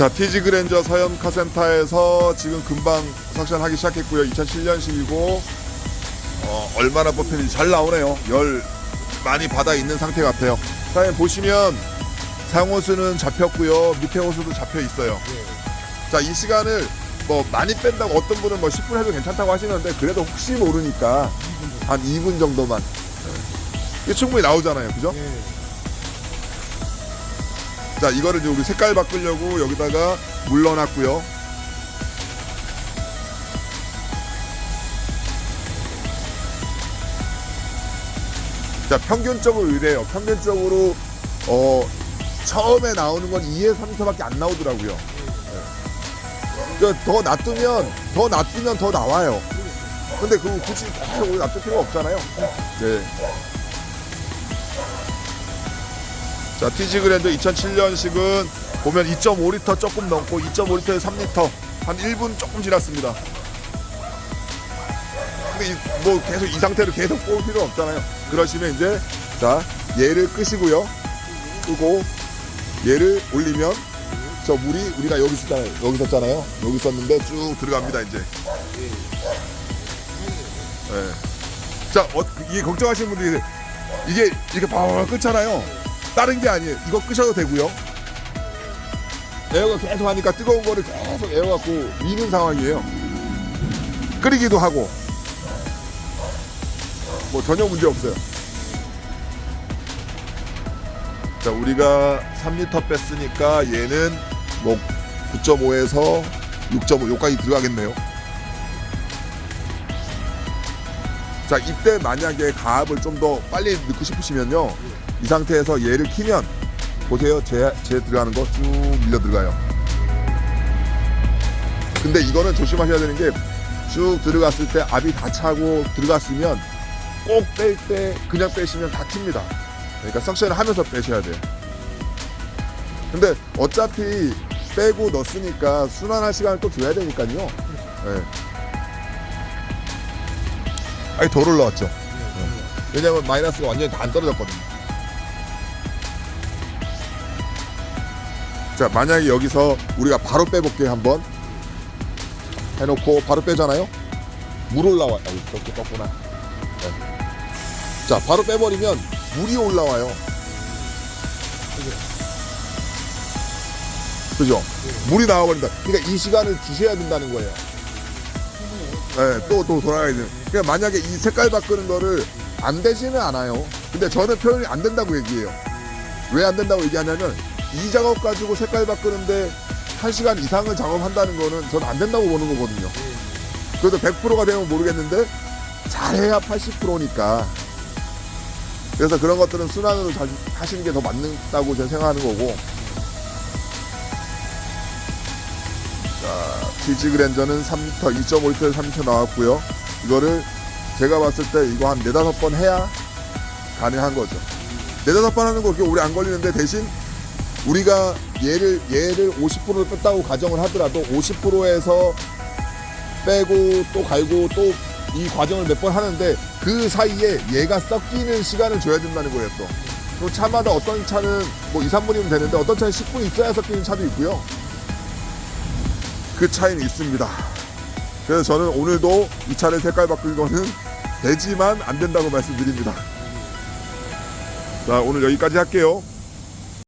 자, TG 그랜저 서현 카센터에서 지금 금방 석션 하기 시작했고요. 2007년식이고 어, 얼마나 뽑혔는지 잘 나오네요. 열 많이 받아 있는 상태 같아요. 사장님 보시면 상호수는 잡혔고요. 밑에 호수도 잡혀 있어요. 자, 이 시간을 뭐 많이 뺀다고 어떤 분은 뭐 10분 해도 괜찮다고 하시는데 그래도 혹시 모르니까 한 2분 정도만. 네. 이게 충분히 나오잖아요. 그죠? 자, 이거를 이제 우리 색깔 바꾸려고 여기다가 물 넣어놨고요. 자, 평균적으로 이래요. 평균적으로 어 처음에 나오는 건 2에 3터밖에 안 나오더라고요. 네. 더 놔두면 더 놔두면 더 나와요. 근데 그 굳이 우리 놔둘 필요가 없잖아요. 네. 자, TG 그랜드 2007년식은 보면 2.5리터 조금 넘고 2.5리터에 3리터 한 1분 조금 지났습니다. 근데 이, 뭐 계속 이 상태로 계속 뽑을 필요 없잖아요. 그러시면 이제 자 얘를 끄시고요. 끄고 얘를 올리면 저 물이 우리가 여기 있었잖아요. 여기 있었잖아요. 여기 있었는데 쭉 들어갑니다 이제. 네. 자, 어, 이게 걱정하시는 분들이 이게 이렇게 바로 끓잖아요. 다른 게 아니에요. 이거 끄셔도 되고요. 에어가 계속 하니까 뜨거운 거를 계속 에어갖고 미는 상황이에요. 끓이기도 하고 뭐 전혀 문제 없어요. 자, 우리가 3리터 뺐으니까 얘는 뭐 9.5에서 6.5 요까지 들어가겠네요. 자, 이때 만약에 가압을 좀 더 빨리 넣고 싶으시면요. 이 상태에서 얘를 키면 보세요. 제, 제 들어가는 거 쭉 밀려 들어가요. 근데 이거는 조심하셔야 되는 게 쭉 들어갔을 때 압이 다 차고 들어갔으면 꼭 뺄 때 그냥 빼시면 다 튑니다. 그러니까 석션을 하면서 빼셔야 돼요. 근데 어차피 빼고 넣었으니까 순환할 시간을 또 줘야 되니까요. 네. 아니 덜 올라왔죠. 네. 왜냐면 마이너스가 완전히 다 안 떨어졌거든요. 자 만약에 여기서 우리가 바로 빼볼게요 한번 해놓고 바로 빼잖아요. 물 올라와. 아 이렇게 떴구나. 네. 자 바로 빼버리면 물이 올라와요. 그죠? 물이 나와버린다. 그러니까 이 시간을 주셔야 된다는 거예요. 네, 또, 또 돌아가야 돼요. 그러니까 만약에 이 색깔 바꾸는 거를 안 되지는 않아요. 근데 저는 표현이 안 된다고 얘기해요. 왜 안 된다고 얘기하냐면 이 작업 가지고 색깔 바꾸는데 1시간 이상을 작업한다는 거는 저는 안 된다고 보는 거거든요. 그래도 100%가 되면 모르겠는데 잘해야 80%니까. 그래서 그런 것들은 순환으로 잘 하시는 게 더 맞는다고 저는 생각하는 거고. 자, TG 그랜저는 3m, 2.5리터에 3m 나왔고요. 이거를 제가 봤을 때 이거 한 네다섯 번 해야 가능한 거죠. 네다섯 번 하는 거 그렇게 오래 안 걸리는데 대신 우리가 얘를 얘를 50%를 뺐다고 가정을 하더라도 50%에서 빼고 또 갈고 또 이 과정을 몇 번 하는데 그 사이에 얘가 섞이는 시간을 줘야 된다는 거예요 또. 또 차마다 어떤 차는 뭐 2, 3분이면 되는데 어떤 차는 10분 있어야 섞이는 차도 있고요. 그 차이는 있습니다. 그래서 저는 오늘도 이 차를 색깔 바꾸는 거는 되지만 안 된다고 말씀드립니다. 자 오늘 여기까지 할게요.